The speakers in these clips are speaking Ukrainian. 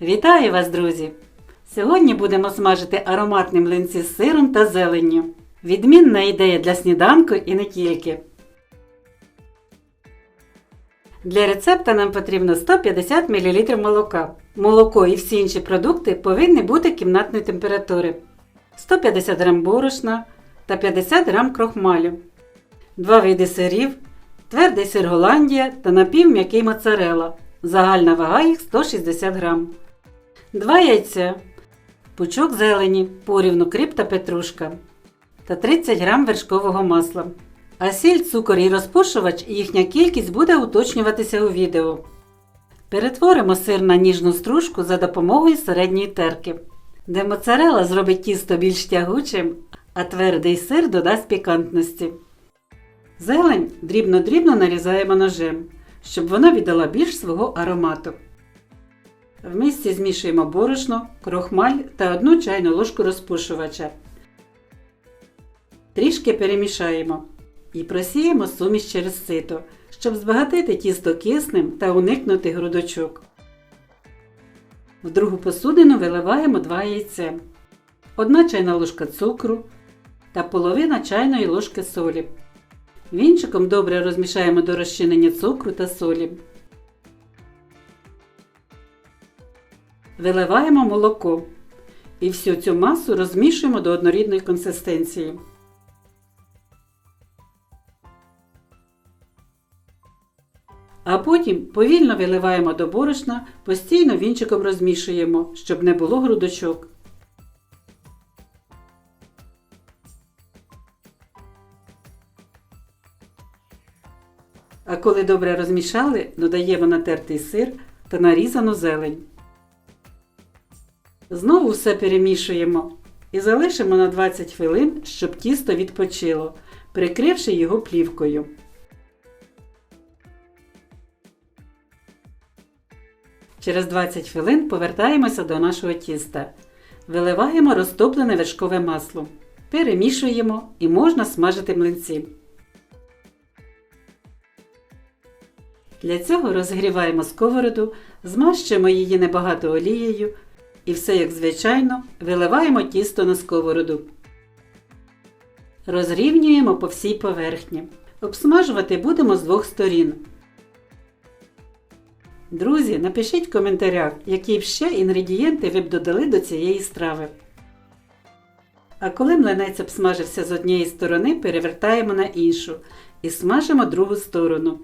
Вітаю вас, друзі! Сьогодні будемо смажити ароматні млинці з сиром та зеленню. Відмінна ідея для сніданку і не тільки. Для рецепта нам потрібно 150 мл молока. Молоко і всі інші продукти повинні бути кімнатної температури. 150 г борошна та 50 грам крохмалю. Два види сирів. Твердий сир Голландія та напівм'який моцарела. Загальна вага їх 160 грам. 2 яйця, пучок зелені, порівну кріп та петрушка та 30 г вершкового масла. А сіль, цукор і розпушувач їхня кількість буде уточнюватися у відео. Перетворимо сир на ніжну стружку за допомогою середньої терки, де моцарела зробить тісто більш тягучим, а твердий сир додасть пікантності. Зелень дрібно-дрібно нарізаємо ножем, щоб вона віддала більш свого аромату. В мисці змішуємо борошно, крохмаль та одну чайну ложку розпушувача. Трішки перемішаємо і просіємо суміш через сито, щоб збагатити тісто киснем та уникнути грудочок. В другу посудину виливаємо 2 яйця, 1 чайна ложка цукру та половина чайної ложки солі. Вінчиком добре розмішаємо до розчинення цукру та солі. Виливаємо молоко і всю цю масу розмішуємо до однорідної консистенції. А потім повільно виливаємо до борошна, постійно вінчиком розмішуємо, щоб не було грудочок. А коли добре розмішали, додаємо натертий сир та нарізану зелень. Знову все перемішуємо і залишимо на 20 хвилин, щоб тісто відпочило, прикривши його плівкою. Через 20 хвилин повертаємося до нашого тіста. Виливаємо розтоплене вершкове масло. Перемішуємо і можна смажити млинці. Для цього розгріваємо сковороду, змащуємо її небагато олією і все як звичайно виливаємо тісто на сковороду. Розрівнюємо по всій поверхні. Обсмажувати будемо з двох сторін. Друзі, напишіть в коментарях, які ще інгредієнти ви б додали до цієї страви. А коли млинець обсмажився з однієї сторони, перевертаємо на іншу і смажимо другу сторону.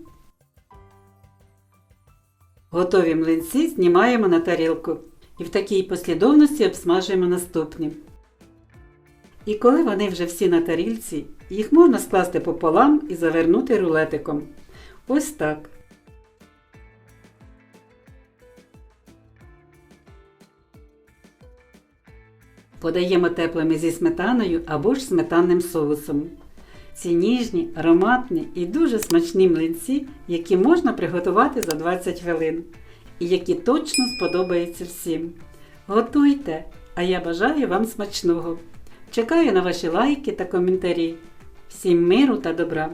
Готові млинці знімаємо на тарілку і в такій послідовності обсмажуємо наступні. І коли вони вже всі на тарілці, їх можна скласти пополам і завернути рулетиком. Ось так. Подаємо теплими зі сметаною або ж сметанним соусом. Ці ніжні, ароматні і дуже смачні млинці, які можна приготувати за 20 хвилин, і які точно сподобаються всім. Готуйте! А я бажаю вам смачного! Чекаю на ваші лайки та коментарі. Всім миру та добра!